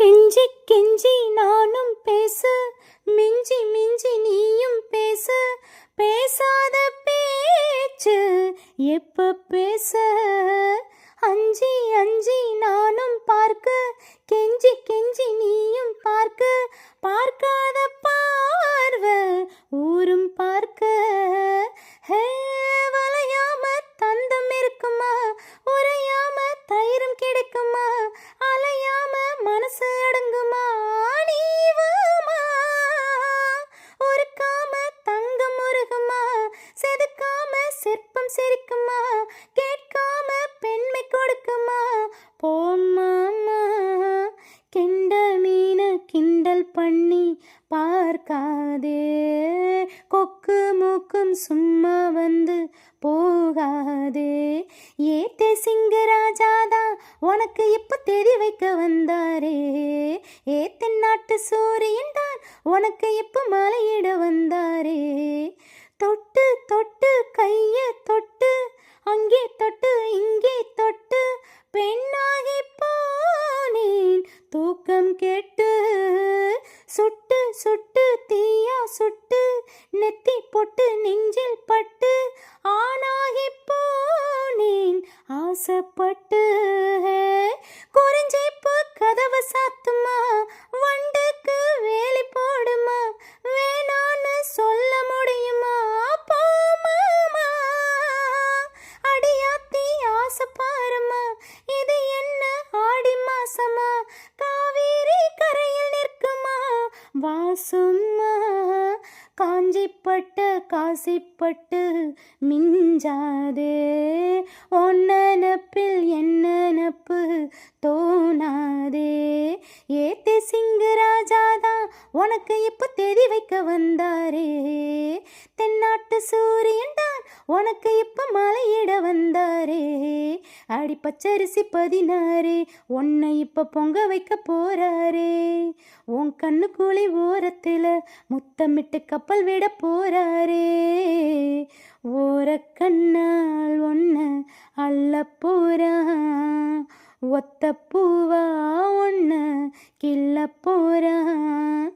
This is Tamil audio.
கெஞ்சி கெஞ்சி நானும் பேச. மிஞ்சி மிஞ்சி நீயும் பேச. பேசாத பேச்சு எப்ப பேச? அஞ்சி அஞ்சி நானும் பார்க்க. கெஞ்சி கெஞ்சி நீயும் பார்க்க. பார்க்காத பார்வை ஊரும் பார்க்க. கிண்டல் பண்ணி பார்க்காதே. கொக்கு மூக்கும் சும்மா வந்து போகாதே. ஏத்தே சிங்கராஜாதான் உனக்கு இப்ப தெரி வைக்க வந்தாரே. ஏத்தன் நாட்டு சூரியன் தான் உனக்கு இப்ப மலையிட வந்தாரே. தொட்டு சுட்டு சுட்டு தீயா சுட்டு நெத்தி பொட்டு நெஞ்சில் பட்டு ஆணாகி போனேன். ஆசைப்பட்டு சும்மா காஞ்சிப்பட்டு காசிப்பட்டு மிஞ்சாதே. ஒன்னப்பில் என்ன நப்பு தோணாதே. ஏத்தே சிங்கராஜாதான் உனக்கு இப்போ தெரி வைக்க வந்தாரே. தென்னாட்டு சூரியன்டா உனக்கு இப்போ மலையிட வந்தாரே. அடி பச்சரிசி பதினாறு உன்னை இப்போ பொங்க வைக்க போறாரே. உன் கண்ணு ஓரத்தில் ஓரத்துல முத்தமிட்டு கப்பல் விட போறாரே. ஓர கண்ணால் ஒன்ன அல்ல போறான் ஒத்த பூவா ஒன்று கிள்ள போறான்